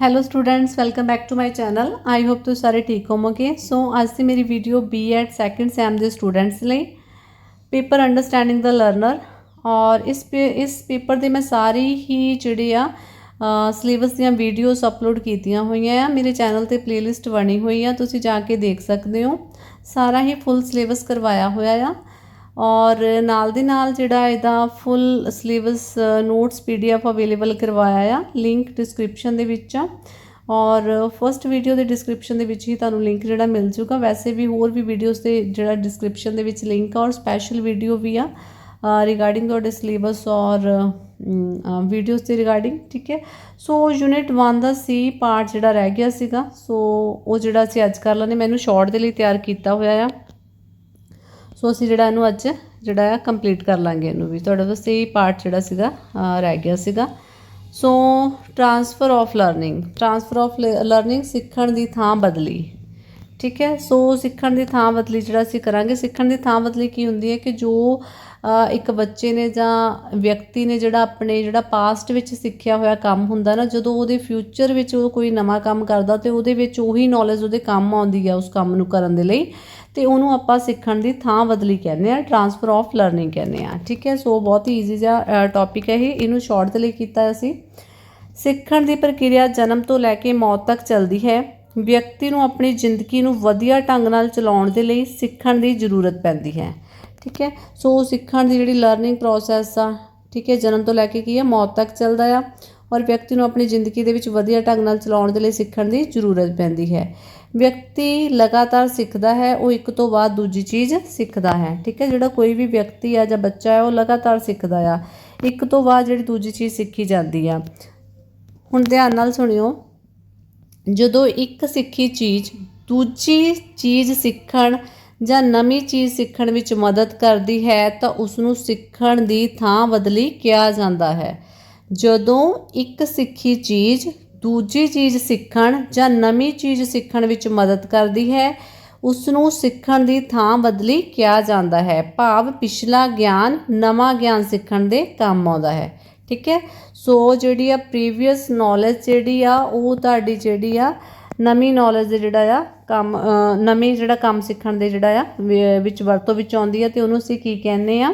Hello students welcome back to my channel I hope ਤੁਸੀਂ ਸਾਰੇ ਠੀਕ ਹੋਵੋਗੇ ਸੋ ਅੱਜ ਦੀ ਮੇਰੀ ਵੀਡੀਓ ਬੀਐਡ ਸੈਕੰਡ ਸੈਮ ਦੇ ਸਟੂਡੈਂਟਸ ਲਈ ਪੇਪਰ ਅੰਡਰਸਟੈਂਡਿੰਗ ਦਾ ਲਰਨਰ ਔਰ ਇਸ ਪੇ ਇਸ ਪੇਪਰ ਦੇ ਮੈਂ ਸਾਰੀ ਹੀ ਜਿਹੜੇ ਆ ਸਿਲੇਬਸ ਦੀਆਂ ਵੀਡੀਓਜ਼ ਅਪਲੋਡ ਕੀਤੀਆਂ ਹੋਈਆਂ ਆ ਮੇਰੇ ਚੈਨਲ ਤੇ ਪਲੇਲਿਸਟ ਬਣੀ ਹੋਈ ਆ ਤੁਸੀਂ ਜਾ ਕੇ ਦੇਖ ਸਕਦੇ ਹੋ ਸਾਰਾ ਹੀ ਫੁੱਲ ਸਿਲੇਬਸ ਕਰਵਾਇਆ ਹੋਇਆ ਆ ਔਰ ਨਾਲ ਦੀ ਨਾਲ ਜਿਹੜਾ ਇਹਦਾ full syllabus notes PDF available ਕਰਵਾਇਆ ਆ ਲਿੰਕ ਡਿਸਕ੍ਰਿਪਸ਼ਨ ਦੇ ਵਿੱਚ ਆ। ਔਰ ਫਰਸਟ ਵੀਡੀਓ ਦੇ ਡਿਸਕ੍ਰਿਪਸ਼ਨ ਦੇ ਵਿੱਚ ਹੀ ਤੁਹਾਨੂੰ ਲਿੰਕ ਜਿਹੜਾ ਮਿਲ ਜੂਗਾ। ਵੈਸੇ ਵੀ ਹੋਰ ਵੀ ਵੀਡੀਓਜ਼ ਦੇ ਜਿਹੜਾ ਡਿਸਕ੍ਰਿਪਸ਼ਨ ਦੇ ਵਿੱਚ ਲਿੰਕ ਆ, ਔਰ ਸਪੈਸ਼ਲ ਵੀਡੀਓ ਵੀ ਆ ਰਿਗਾਰਡਿੰਗ ਤੁਹਾਡੇ ਸਿਲੇਬਸ ਔਰ ਵੀਡੀਓਜ਼ ਦੇ ਰਿਗਾਰਡਿੰਗ ਠੀਕ ਹੈ? ਸੋ ਯੂਨਿਟ 1 ਦਾ ਸੀ ਪਾਰਟ ਜਿਹੜਾ ਰਹਿ ਗਿਆ ਸੀਗਾ। ਸੋ ਉਹ ਜਿਹੜਾ ਅਸੀਂ ਅੱਜ ਕਰ ਲੈਣੇ ਮੈਨੂੰ ਸ਼ਾਰਟ ਦੇ ਲਈ ਤਿਆਰ ਕੀਤਾ ਹੋਇਆ ਆ। ਸੋ ਅਸੀਂ ਜਿਹੜਾ ਇਹਨੂੰ ਅੱਜ ਜਿਹੜਾ ਆ ਕੰਪਲੀਟ ਕਰ ਲਾਂਗੇ ਇਹਨੂੰ ਵੀ। ਤੁਹਾਡੇ ਵਾਸਤੇ ਇਹ ਪਾਰਟ ਜਿਹੜਾ ਸੀਗਾ ਰਹਿ ਗਿਆ ਸੀਗਾ। So transfer of learning transfer of learning ਸਿੱਖਣ ਦੀ ਥਾਂ ਬਦਲੀ। ਠੀਕ ਹੈ? ਸੋ ਸਿੱਖਣ ਦੀ ਥਾਂ ਬਦਲੀ ਜਿਹੜਾ ਅਸੀਂ ਕਰਾਂਗੇ, ਸਿੱਖਣ ਦੀ ਥਾਂ ਬਦਲੀ ਕੀ ਹੁੰਦੀ ਹੈ ਕਿ ਜੋ ਇੱਕ ਬੱਚੇ ਨੇ ਜਾਂ ਵਿਅਕਤੀ ਨੇ ਜਿਹੜਾ ਆਪਣੇ ਜਿਹੜਾ ਪਾਸਟ ਵਿੱਚ ਸਿੱਖਿਆ ਹੋਇਆ ਕੰਮ ਹੁੰਦਾ ਨਾ, ਜਦੋਂ ਉਹਦੇ ਫਿਊਚਰ ਵਿੱਚ ਉਹ ਕੋਈ ਨਵਾਂ ਕੰਮ ਕਰਦਾ ਤੇ ਉਹਦੇ ਵਿੱਚ ਉਹੀ ਨੌਲੇਜ ਉਹਦੇ ਕੰਮ ਆਉਂਦੀ ਹੈ ਉਸ ਕੰਮ ਨੂੰ ਕਰਨ ਦੇ ਲਈ, ਤੇ ਉਹਨੂੰ ਆਪਾਂ ਸਿੱਖਣ ਦੀ ਥਾਂ ਬਦਲੀ ਕਹਿੰਦੇ ਆ ਟਰਾਂਸਫਰ ਆਫ ਲਰਨਿੰਗ ਕਹਿੰਦੇ ਆ। ਠੀਕ ਹੈ, ਸੋ ਬਹੁਤ ਹੀ ਈਜ਼ੀ ਜਿਹਾ ਟੌਪਿਕ ਹੈ ਇਹ, ਇਹਨੂੰ ਸ਼ਾਰਟ ਦੇ ਲਈ ਕੀਤਾ ਅਸੀਂ। ਸਿੱਖਣ ਦੀ ਪ੍ਰਕਿਰਿਆ ਜਨਮ ਤੋਂ ਲੈ ਕੇ ਮੌਤ ਤੱਕ ਚੱਲਦੀ ਹੈ। ਵਿਅਕਤੀ ਨੂੰ ਆਪਣੀ ਜ਼ਿੰਦਗੀ ਨੂੰ ਵਧੀਆ ਢੰਗ ਨਾਲ ਚਲਾਉਣ ਦੇ ਲਈ ਸਿੱਖਣ ਦੀ ਜ਼ਰੂਰਤ ਪੈਂਦੀ ਹੈ। ਠੀਕ ਹੈ? ਸੋ ਸਿੱਖਣ ਦੀ ਜਿਹੜੀ ਲਰਨਿੰਗ ਪ੍ਰੋਸੈਸ ਆ, ਠੀਕ ਹੈ, ਜਨਮ ਤੋਂ ਲੈ ਕੇ ਕੀ ਹੈ, ਮੌਤ ਤੱਕ ਚੱਲਦਾ ਆ ਔਰ ਵਿਅਕਤੀ ਨੂੰ ਆਪਣੀ ਜ਼ਿੰਦਗੀ ਦੇ ਵਿੱਚ ਵਧੀਆ ਢੰਗ ਨਾਲ ਚਲਾਉਣ ਦੇ ਲਈ ਸਿੱਖਣ ਦੀ ਜ਼ਰੂਰਤ ਪੈਂਦੀ ਹੈ। ਵਿਅਕਤੀ ਲਗਾਤਾਰ ਸਿੱਖਦਾ ਹੈ, ਉਹ ਇੱਕ ਤੋਂ ਬਾਅਦ ਦੂਜੀ ਚੀਜ਼ ਸਿੱਖਦਾ ਹੈ, ਠੀਕ ਹੈ? ਜਿਹੜਾ ਕੋਈ ਵੀ ਵਿਅਕਤੀ ਆ ਜਾਂ ਬੱਚਾ ਹੈ, ਉਹ ਲਗਾਤਾਰ ਸਿੱਖਦਾ ਆ। ਇੱਕ ਤੋਂ ਬਾਅਦ ਜਿਹੜੀ ਦੂਜੀ ਚੀਜ਼ ਸਿੱਖੀ ਜਾਂਦੀ ਆ। ਹੁਣ ਧਿਆਨ ਨਾਲ ਸੁਣਿਓ, ਜਦੋਂ ਇੱਕ ਸਿੱਖੀ ਚੀਜ਼ ਦੂਜੀ ਚੀਜ਼ ਸਿੱਖਣ ਜਾਂ ਨਵੀਂ ਚੀਜ਼ ਸਿੱਖਣ ਵਿੱਚ ਮਦਦ ਕਰਦੀ ਹੈ ਤਾਂ ਉਸ ਨੂੰ ਸਿੱਖਣ ਦੀ ਥਾਂ ਬਦਲੀ ਕਿਹਾ ਜਾਂਦਾ ਹੈ। ਜਦੋਂ ਇੱਕ ਸਿੱਖੀ ਚੀਜ਼ ਦੂਜੀ ਚੀਜ਼ ਸਿੱਖਣ ਜਾਂ ਨਵੀਂ ਚੀਜ਼ ਸਿੱਖਣ ਵਿੱਚ ਮਦਦ ਕਰਦੀ ਹੈ ਉਸ ਨੂੰ ਸਿੱਖਣ ਦੀ ਥਾਂ ਬਦਲੀ ਕਿਹਾ ਜਾਂਦਾ ਹੈ। ਭਾਵ ਪਿਛਲਾ ਗਿਆਨ ਨਵਾਂ ਗਿਆਨ ਸਿੱਖਣ ਦੇ ਕੰਮ ਆਉਂਦਾ ਹੈ। ਠੀਕ ਹੈ? ਸੋ ਜਿਹੜੀ ਆ ਪ੍ਰੀਵੀਅਸ ਨੌਲੇਜ ਜਿਹੜੀ ਆ, ਉਹ ਤੁਹਾਡੀ ਜਿਹੜੀ ਆ ਨਵੀਂ ਨੌਲੇਜ ਜਿਹੜਾ ਆ ਕੰਮ ਨਵੇਂ ਜਿਹੜਾ ਕੰਮ ਸਿੱਖਣ ਦੇ ਜਿਹੜਾ ਆ ਵਿੱਚ ਵਰਤੋਂ ਵਿੱਚ ਆਉਂਦੀ ਹੈ ਤੇ ਉਹਨੂੰ ਅਸੀਂ ਕੀ ਕਹਿੰਦੇ ਆ?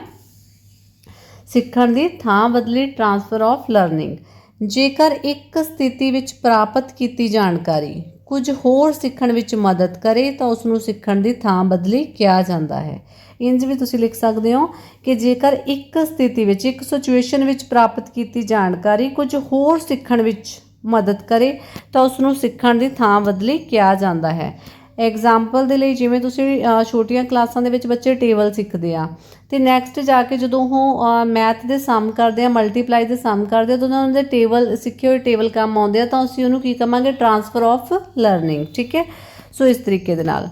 ਸਿੱਖਣ ਦੀ ਥਾਂ ਬਦਲੀ ਟ੍ਰਾਂਸਫਰ ਆਫ ਲਰਨਿੰਗ ਜੇਕਰ ਇੱਕ ਸਥਿਤੀ ਵਿੱਚ ਪ੍ਰਾਪਤ ਕੀਤੀ ਜਾਣਕਾਰੀ ਕੁਝ ਹੋਰ ਸਿੱਖਣ ਵਿੱਚ ਮਦਦ ਕਰੇ, ਤਾਂ ਉਸ ਨੂੰ ਸਿੱਖਣ ਦੀ ਥਾਂ ਬਦਲੀ ਕਿਹਾ ਜਾਂਦਾ ਹੈ। ਇੰਜ ਵੀ ਤੁਸੀਂ ਲਿਖ ਸਕਦੇ ਹੋ ਕਿ ਜੇਕਰ ਇੱਕ ਸਥਿਤੀ ਵਿੱਚ, ਇੱਕ ਸਿਚੁਏਸ਼ਨ ਵਿੱਚ ਪ੍ਰਾਪਤ ਕੀਤੀ ਜਾਣਕਾਰੀ ਕੁਝ ਹੋਰ ਸਿੱਖਣ ਵਿੱਚ ਮਦਦ ਕਰੇ ਤਾਂ ਉਸ ਨੂੰ ਸਿੱਖਣ ਦੀ ਥਾਂ ਬਦਲੀ ਕਿਹਾ ਜਾਂਦਾ ਹੈ। ਐਗਜ਼ਾਮਪਲ ਦੇ ਲਈ ਜਿਵੇਂ ਤੁਸੀਂ ਛੋਟੀਆਂ ਕਲਾਸਾਂ ਦੇ ਵਿੱਚ ਬੱਚੇ ਟੇਬਲ ਸਿੱਖਦੇ ਆ, ਤੇ ਨੈਕਸਟ ਜਾ ਕੇ ਜਦੋਂ ਉਹ ਮੈਥ ਦੇ ਸਮ ਕਰਦੇ ਆ ਮਲਟੀਪਲਾਈ ਦੇ ਸਮ ਕਰਦੇ ਆ, ਤਾਂ ਉਹਨਾਂ ਦੇ ਟੇਬਲ, ਸਿੱਖੇ ਹੋਏ ਟੇਬਲ ਕੰਮ ਆਉਂਦੇ ਆ, ਤਾਂ ਅਸੀਂ ਉਹਨੂੰ ਕੀ ਕਵਾਂਗੇ? ਟਰਾਂਸਫਰ ਆਫ ਲਰਨਿੰਗ ਠੀਕ ਹੈ? ਸੋ ਇਸ ਤਰੀਕੇ ਦੇ ਨਾਲ।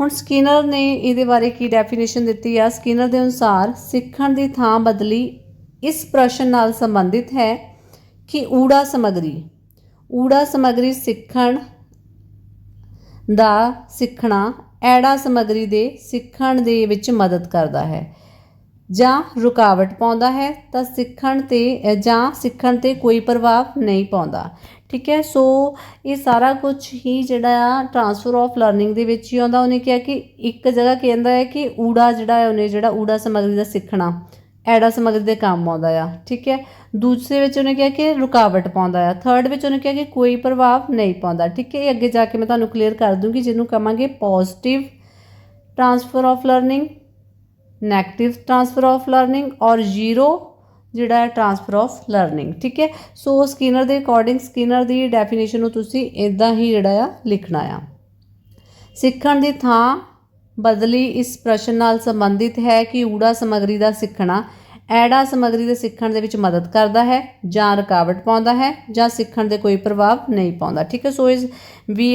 ਹੁਣ ਸਕਿਨਰ ਨੇ ਇਹਦੇ ਬਾਰੇ ਕੀ ਡੈਫੀਨੇਸ਼ਨ ਦਿੱਤੀ ਆ? ਸਕਿਨਰ ਦੇ ਅਨੁਸਾਰ ਸਿੱਖਣ ਦੀ ਥਾਂ ਬਦਲੀ ਇਸ ਪ੍ਰਸ਼ਨ ਨਾਲ ਸੰਬੰਧਿਤ ਹੈ ਕਿ ਊੜਾ ਸਮਗਰੀ। ਊੜਾ ਸਮਗਰੀ ਸਿੱਖਣ ਦਾ ਸਿੱਖਣਾ ਐੜਾ ਸਮਗਰੀ ਦੇ ਸਿੱਖਣ ਦੇ ਵਿੱਚ ਮਦਦ ਕਰਦਾ ਹੈ। ਜਾਂ ਰੁਕਾਵਟ ਪਾਉਂਦਾ ਹੈ ਤਾਂ ਸਿੱਖਣ ਤੇ ਜਾਂ ਸਿੱਖਣ ਤੇ ਕੋਈ ਪ੍ਰਭਾਵ ਨਹੀਂ ਪਾਉਂਦਾ। ਠੀਕ ਹੈ, ਸੋ ਇਹ ਸਾਰਾ ਕੁਝ ਹੀ ਜਿਹੜਾ ਆ ਟਰਾਂਸਫਰ ਆਫ ਲਰਨਿੰਗ ਦੇ ਵਿੱਚ ਹੀ ਆਉਂਦਾ। ਉਹਨੇ ਕਿਹਾ ਕਿ ਇੱਕ ਜਗ੍ਹਾ ਕਹਿੰਦਾ ਹੈ ਕਿ ਊੜਾ ਜਿਹੜਾ ਹੈ, ਉਹਨੇ ਜਿਹੜਾ ਊੜਾ ਸਮਗਰੀ ਦਾ ਸਿੱਖਣਾ ਐਡਾ ਸਮਗਰੀ ਦੇ ਕੰਮ ਆਉਂਦਾ ਆ, ਠੀਕ ਹੈ? ਦੂਸਰੇ ਵਿੱਚ ਉਹਨੇ ਕਿਹਾ ਕਿ ਰੁਕਾਵਟ ਪਾਉਂਦਾ ਆ। ਥਰਡ ਵਿੱਚ ਉਹਨੇ ਕਿਹਾ ਕਿ ਕੋਈ ਪ੍ਰਭਾਵ ਨਹੀਂ ਪਾਉਂਦਾ, ਠੀਕ ਹੈ? ਇਹ ਅੱਗੇ ਜਾ ਕੇ ਮੈਂ ਤੁਹਾਨੂੰ ਕਲੀਅਰ ਕਰ ਦੂੰਗੀ, ਜਿਹਨੂੰ ਕਹਾਂਗੇ positive transfer of learning negative transfer of learning ਔਰ ਜ਼ੀਰੋ ਜਿਹੜਾ ਹੈ ਟਰਾਂਸਫਰ ਆਫ ਲਰਨਿੰਗ ਠੀਕ ਹੈ? ਸੋ ਸਕਿਨਰ ਦੇ ਅਕੋਰਡਿੰਗ ਸਕਿਨਰ ਦੀ ਡੈਫੀਨੇਸ਼ਨ ਨੂੰ ਤੁਸੀਂ ਇਦਾਂ ਹੀ ਜਿਹੜਾ ਆ ਲਿਖਣਾ ਆ। ਸਿੱਖਣ ਦੀ ਥਾਂ ਬਦਲੀ ਇਸ ਪ੍ਰਸ਼ਨ ਨਾਲ ਸੰਬੰਧਿਤ ਹੈ ਕਿ ਊੜਾ ਸਮਗਰੀ ਦਾ ਸਿੱਖਣਾ ਐੜਾ ਸਮਗਰੀ ਦੇ ਸਿੱਖਣ ਦੇ ਵਿੱਚ ਮਦਦ ਕਰਦਾ ਹੈ ਜਾਂ ਰੁਕਾਵਟ ਪਾਉਂਦਾ ਹੈ ਜਾਂ ਸਿੱਖਣ ਦੇ ਕੋਈ ਪ੍ਰਭਾਵ ਨਹੀਂ ਪਾਉਂਦਾ। ਠੀਕ ਹੈ, ਸੋ ਇਸ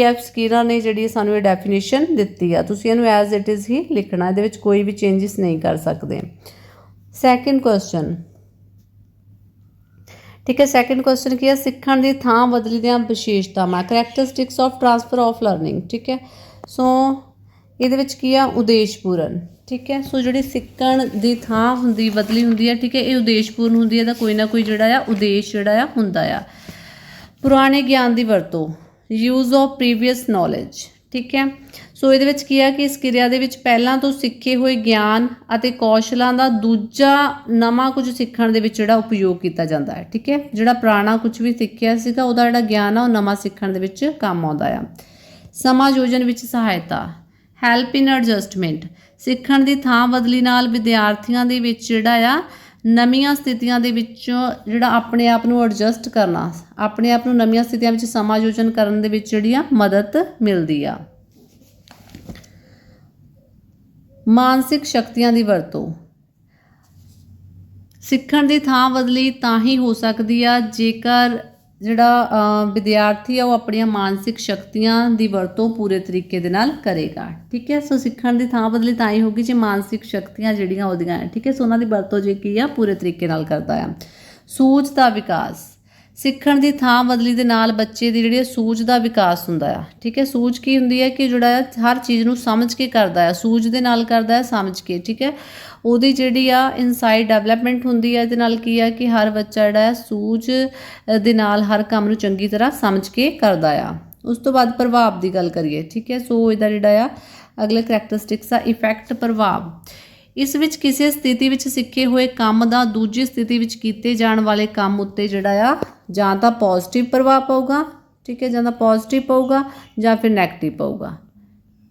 ਐਫ ਸਕੀਨਰ ਨੇ ਜਿਹੜੀ ਸਾਨੂੰ ਇਹ ਡੈਫੀਨੇਸ਼ਨ ਦਿੱਤੀ ਆ, ਤੁਸੀਂ ਇਹਨੂੰ ਐਜ਼ ਇਟ ਇਜ਼ ਹੀ ਲਿਖਣਾ, ਇਹਦੇ ਵਿੱਚ ਕੋਈ ਵੀ ਚੇਂਜਸ ਨਹੀਂ ਕਰ ਸਕਦੇ। ਸੈਕਿੰਡ ਕੁਐਸਚਨ ਠੀਕ ਹੈ ਸੈਕਿੰਡ ਕੁਐਸਚਨ ਕੀ ਹੈ? ਸਿੱਖਣ ਦੀ ਥਾਂ ਬਦਲੀ ਦੀਆਂ ਵਿਸ਼ੇਸ਼ਤਾਵਾਂ characteristics of transfer of learning ਠੀਕ ਹੈ, ਸੋ ਇਹਦੇ ਵਿੱਚ ਕੀ ਆ? ਉਦੇਸ਼ਪੂਰਨ, ਠੀਕ ਹੈ? ਸੋ ਜਿਹੜੀ ਸਿੱਖਣ ਦੀ ਥਾਂ ਹੁੰਦੀ, ਬਦਲੀ ਹੁੰਦੀ ਹੈ, ਠੀਕ ਹੈ? ਇਹ ਉਦੇਸ਼ਪੂਰਨ ਹੁੰਦੀ ਹੈ ਤਾਂ ਕੋਈ ਨਾ ਕੋਈ ਜਿਹੜਾ ਆ, ਉਦੇਸ਼ ਜਿਹੜਾ ਆ, ਹੁੰਦਾ ਆ। ਪੁਰਾਣੇ ਗਿਆਨ ਦੀ ਵਰਤੋਂ ਯੂਜ਼ ਆਫ ਪ੍ਰੀਵੀਅਸ ਨੌਲੇਜ ਠੀਕ ਹੈ? ਸੋ ਇਹਦੇ ਵਿੱਚ ਕੀ ਆ ਕਿ ਇਸ ਕਿਰਿਆ ਦੇ ਵਿੱਚ ਪਹਿਲਾਂ ਤੋਂ ਸਿੱਖੇ ਹੋਏ ਗਿਆਨ ਅਤੇ ਕੌਸ਼ਲਾਂ ਦਾ ਦੂਜਾ ਨਵਾਂ ਕੁਝ ਸਿੱਖਣ ਦੇ ਵਿੱਚ ਜਿਹੜਾ ਉਪਯੋਗ ਕੀਤਾ ਜਾਂਦਾ ਹੈ, ਠੀਕ ਹੈ? ਜਿਹੜਾ ਪੁਰਾਣਾ ਕੁਝ ਵੀ ਸਿੱਖਿਆ ਸੀਗਾ, ਉਹਦਾ ਜਿਹੜਾ ਗਿਆਨ ਆ, ਉਹ ਨਵਾਂ ਸਿੱਖਣ ਦੇ ਵਿੱਚ ਕੰਮ ਆਉਂਦਾ ਆ। ਸਮਾਯੋਜਨ ਵਿੱਚ ਸਹਾਇਤਾ ਹੈਲਪ ਇਨ ਐਡਜਸਟਮੈਂਟ। ਸਿੱਖਣ ਦੀ ਥਾਂ ਬਦਲੀ ਨਾਲ ਵਿਦਿਆਰਥੀਆਂ ਦੇ ਵਿੱਚ ਜਿਹੜਾ ਆ, ਨਵੀਆਂ ਸਥਿਤੀਆਂ ਦੇ ਵਿੱਚੋਂ ਜਿਹੜਾ ਆਪਣੇ ਆਪ ਨੂੰ ਐਡਜਸਟ ਕਰਨਾ, ਆਪਣੇ ਆਪ ਨੂੰ ਨਵੀਆਂ ਸਥਿਤੀਆਂ ਵਿੱਚ ਸਮਾਯੋਜਨ ਕਰਨ ਦੇ ਵਿੱਚ ਜਿਹੜੀ ਆ ਮਦਦ ਮਿਲਦੀ ਆ। ਮਾਨਸਿਕ ਸ਼ਕਤੀਆਂ ਦੀ ਵਰਤੋਂ। ਸਿੱਖਣ ਦੀ ਥਾਂ ਬਦਲੀ ਤਾਂ ਹੀ ਹੋ ਸਕਦੀ ਆ ਜੇਕਰ ਜਿਹੜਾ ਵਿਦਿਆਰਥੀ ਆ, ਉਹ ਆਪਣੀਆਂ ਮਾਨਸਿਕ ਸ਼ਕਤੀਆਂ ਦੀ ਵਰਤੋਂ ਪੂਰੇ ਤਰੀਕੇ ਦੇ ਨਾਲ ਕਰੇਗਾ। ਠੀਕ ਹੈ? ਸੋ ਸਿੱਖਣ ਦੀ ਥਾਂ ਬਦਲੀ ਤਾਂ ਹੀ ਹੋਗੀ ਜੇ ਮਾਨਸਿਕ ਸ਼ਕਤੀਆਂ ਜਿਹੜੀਆਂ ਉਹਦੀਆਂ ਠੀਕ ਹੈ? ਸੋ ਉਹਨਾਂ ਦੀ ਵਰਤੋਂ ਜੇ ਕੀ ਆ, ਪੂਰੇ ਤਰੀਕੇ ਨਾਲ ਕਰਦਾ ਆ। ਸੂਝ ਦਾ ਵਿਕਾਸ। ਸਿੱਖਣ ਦੀ ਥਾਂ ਬਦਲੀ ਦੇ ਨਾਲ ਬੱਚੇ ਦੀ ਜਿਹੜੀ ਹੈ ਸੂਝ ਦਾ ਵਿਕਾਸ ਹੁੰਦਾ ਆ। ਠੀਕ ਹੈ? ਸੂਝ ਕੀ ਹੁੰਦੀ ਹੈ ਕਿ ਜਿਹੜਾ ਹੈ ਹਰ ਚੀਜ਼ ਨੂੰ ਸਮਝ ਕੇ ਕਰਦਾ ਹੈ ਸੂਝ ਦੇ ਨਾਲ ਕਰਦਾ ਹੈ ਸਮਝ ਕੇ। ਠੀਕ ਹੈ? ਉਹਦੀ ਜਿਹੜੀ ਆ ਇਨਸਾਈਡ ਡਿਵੈਲਪਮੈਂਟ ਹੁੰਦੀ ਹੈ ਇਹਦੇ ਨਾਲ ਕੀ ਆ ਕਿ ਹਰ ਬੱਚਾ ਜਿਹੜਾ ਹੈ ਸੂਝ ਦੇ ਨਾਲ ਹਰ ਕੰਮ ਨੂੰ ਚੰਗੀ ਤਰ੍ਹਾਂ ਸਮਝ ਕੇ ਕਰਦਾ ਆ। ਉਸ ਤੋਂ ਬਾਅਦ ਪ੍ਰਭਾਵ ਦੀ ਗੱਲ ਕਰੀਏ, ਠੀਕ ਹੈ? ਸੋ ਇਹਦਾ ਜਿਹੜਾ ਆ, ਅਗਲੇ ਕਰੈਕਟਰਿਸਟਿਕਸ ਆ ਇਫੈਕਟ ਪ੍ਰਭਾਵ। ਇਸ ਵਿੱਚ ਕਿਸੇ ਸਥਿਤੀ ਵਿੱਚ ਸਿੱਖੇ ਹੋਏ ਕੰਮ ਦਾ ਦੂਜੀ ਸਥਿਤੀ ਵਿੱਚ ਕੀਤੇ ਜਾਣ ਵਾਲੇ ਕੰਮ ਉੱਤੇ ਜਿਹੜਾ ਆ, ਜਾਂ ਤਾਂ ਪੋਜ਼ਿਟਿਵ ਪ੍ਰਭਾਵ ਪਊਗਾ, ਠੀਕ ਹੈ? ਜਾਂ ਤਾਂ ਪੋਜ਼ਿਟਿਵ ਪਊਗਾ ਜਾਂ ਫਿਰ ਨੈਗੇਟਿਵ ਪਊਗਾ।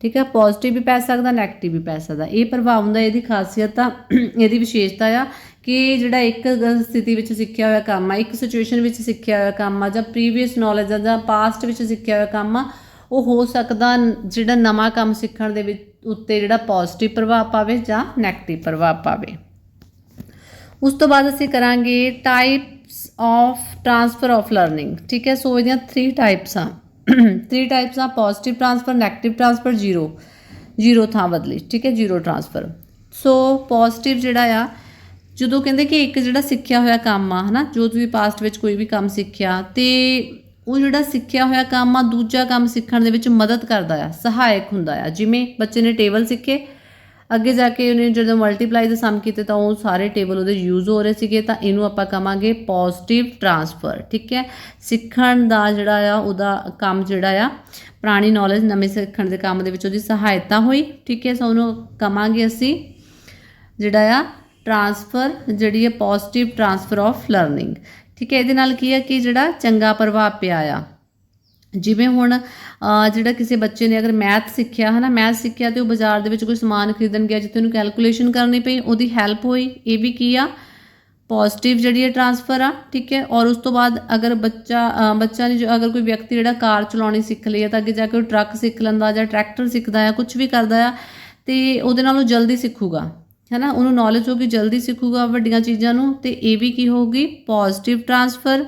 ਠੀਕ ਹੈ ਪੋਜ਼ਿਟਿਵ ਵੀ ਪੈ ਸਕਦਾ ਨੈਗੇਟਿਵ ਵੀ ਪੈ ਸਕਦਾ। ਇਹ ਪ੍ਰਭਾਵ ਹੁੰਦਾ, ਇਹਦੀ ਖਾਸੀਅਤ ਆ ਇਹਦੀ ਵਿਸ਼ੇਸ਼ਤਾ ਆ ਕਿ ਜਿਹੜਾ ਇੱਕ ਸਥਿਤੀ ਵਿੱਚ ਸਿੱਖਿਆ ਹੋਇਆ ਕੰਮ ਆ, ਇੱਕ ਸਿਚੁਏਸ਼ਨ ਵਿੱਚ ਸਿੱਖਿਆ ਹੋਇਆ ਕੰਮ ਆ, ਜਾਂ ਪ੍ਰੀਵੀਅਸ ਨੌਲੇਜ ਆ, ਜਾਂ ਪਾਸਟ ਵਿੱਚ ਸਿੱਖਿਆ ਹੋਇਆ ਕੰਮ ਆ, ਉਹ ਹੋ ਸਕਦਾ ਜਿਹੜਾ ਨਵਾਂ ਕੰਮ ਸਿੱਖਣ ਦੇ ਵਿੱਚ ਉੱਤੇ ਜਿਹੜਾ ਪੋਜ਼ਿਟਿਵ ਪ੍ਰਭਾਵ ਪਾਵੇ ਜਾਂ ਨੈਗੇਟਿਵ ਪ੍ਰਭਾਵ ਪਾਵੇ। ਉਸ ਤੋਂ ਬਾਅਦ ਅਸੀਂ ਕਰਾਂਗੇ types of transfer of learning ਠੀਕ ਹੈ, ਸੋ ਇਹਦੀਆਂ 3 ਟਾਈਪਸ ਆ। 3 ਟਾਈਪਸ ਆ positive transfer negative transfer zero zero ਥਾਂ ਬਦਲੀ, ਠੀਕ ਹੈ? ਜ਼ੀਰੋ ਟ੍ਰਾਂਸਫਰ ਸੋ ਪੋਜ਼ਿਟਿਵ ਜਿਹੜਾ ਆ, ਜਦੋਂ ਕਹਿੰਦੇ ਕਿ ਇੱਕ ਜਿਹੜਾ ਸਿੱਖਿਆ ਹੋਇਆ ਕੰਮ ਆ, ਹਨਾ, ਜੋ ਤੁਸੀਂ ਪਾਸਟ ਵਿੱਚ ਕੋਈ ਵੀ ਕੰਮ ਸਿੱਖਿਆ, ਤੇ ਉਹ ਜਿਹੜਾ ਸਿੱਖਿਆ ਹੋਇਆ ਕੰਮ ਆ, ਦੂਜਾ ਕੰਮ ਸਿੱਖਣ ਦੇ ਵਿੱਚ ਮਦਦ ਕਰਦਾ ਆ, ਸਹਾਇਕ ਹੁੰਦਾ ਆ। ਜਿਵੇਂ ਬੱਚੇ ਨੇ ਟੇਬਲ ਸਿੱਖੇ ਅੱਗੇ ਜਾ ਕੇ ਉਹਨੇ ਜਦੋਂ ਮਲਟੀਪਲਾਈ ਦੇ ਸਮ ਕੀਤੇ ਤਾਂ ਉਹ ਸਾਰੇ ਟੇਬਲ ਉਹਦੇ ਯੂਜ਼ ਹੋ ਰਹੇ ਸੀਗੇ, ਤਾਂ ਇਹਨੂੰ ਆਪਾਂ ਕਵਾਂਗੇ ਪੋਜ਼ਿਟਿਵ ਟ੍ਰਾਂਸਫਰ ਠੀਕ ਹੈ? ਸਿੱਖਣ ਦਾ ਜਿਹੜਾ ਆ, ਉਹਦਾ ਕੰਮ ਜਿਹੜਾ ਆ, ਪੁਰਾਣੀ ਨੌਲੇਜ ਨਵੇਂ ਸਿੱਖਣ ਦੇ ਕੰਮ ਦੇ ਵਿੱਚ ਉਹਦੀ ਸਹਾਇਤਾ ਹੋਈ, ਠੀਕ ਹੈ? ਸੋ ਉਹਨੂੰ ਕਵਾਂਗੇ ਅਸੀਂ ਜਿਹੜਾ ਆ ਟ੍ਰਾਂਸਫਰ ਜਿਹੜੀ ਹੈ ਪੋਜ਼ਿਟਿਵ ਟ੍ਰਾਂਸਫਰ ਆਫ ਲਰਨਿੰਗ ਠੀਕ ਹੈ? ਇਹਦੇ ਨਾਲ ਕੀ ਹੈ ਕਿ ਜਿਹੜਾ ਚੰਗਾ ਪ੍ਰਭਾਵ ਪਿਆ ਆ। ਜਿਵੇਂ ਹੁਣ ਜਿਹੜਾ ਕਿਸੇ ਬੱਚੇ ਨੇ ਅਗਰ ਮੈਥ ਸਿੱਖਿਆ ਹੈ ਨਾ ਮੈਥ ਸਿੱਖਿਆ ਤੇ ਉਹ ਬਾਜ਼ਾਰ ਦੇ ਵਿੱਚ ਕੋਈ ਸਮਾਨ ਖਰੀਦਣ ਗਿਆ, ਜਿੱਥੇ ਉਹਨੂੰ ਕੈਲਕੂਲੇਸ਼ਨ ਕਰਨੀ ਪਈ, ਉਹਦੀ ਹੈਲਪ ਹੋਈ, ਇਹ ਵੀ ਕੀ ਆ? ਪੋਜ਼ਿਟਿਵ ਜਿਹੜੀ ਹੈ ਟ੍ਰਾਂਸਫਰ ਆ, ਠੀਕ ਹੈ? ਔਰ ਉਸ ਤੋਂ ਬਾਅਦ ਅਗਰ ਬੱਚਾ ਬੱਚਾ ਨੇ ਜੋ, ਅਗਰ ਕੋਈ ਵਿਅਕਤੀ ਜਿਹੜਾ ਕਾਰ ਚਲਾਉਣੀ ਸਿੱਖ ਲਈ ਹੈ ਤਾਂ ਅੱਗੇ ਜਾ ਕੇ ਉਹ ਟਰੱਕ ਸਿੱਖ ਲੈਂਦਾ ਜਾਂ ਟਰੈਕਟਰ ਸਿੱਖਦਾ ਆ ਕੁਝ ਵੀ ਕਰਦਾ ਆ, ਤੇ ਉਹਦੇ ਨਾਲ ਉਹ ਜਲਦੀ ਸਿੱਖੂਗਾ, ਹੈਨਾ? ਉਹਨੂੰ ਨੌਲੇਜ ਹੋਊਗੀ, ਜਲਦੀ ਸਿੱਖੂਗਾ ਵੱਡੀਆਂ ਚੀਜ਼ਾਂ ਨੂੰ, ਤੇ ਇਹ ਵੀ ਕੀ ਹੋਊਗੀ? ਪੋਜ਼ਿਟਿਵ ਟ੍ਰਾਂਸਫਰ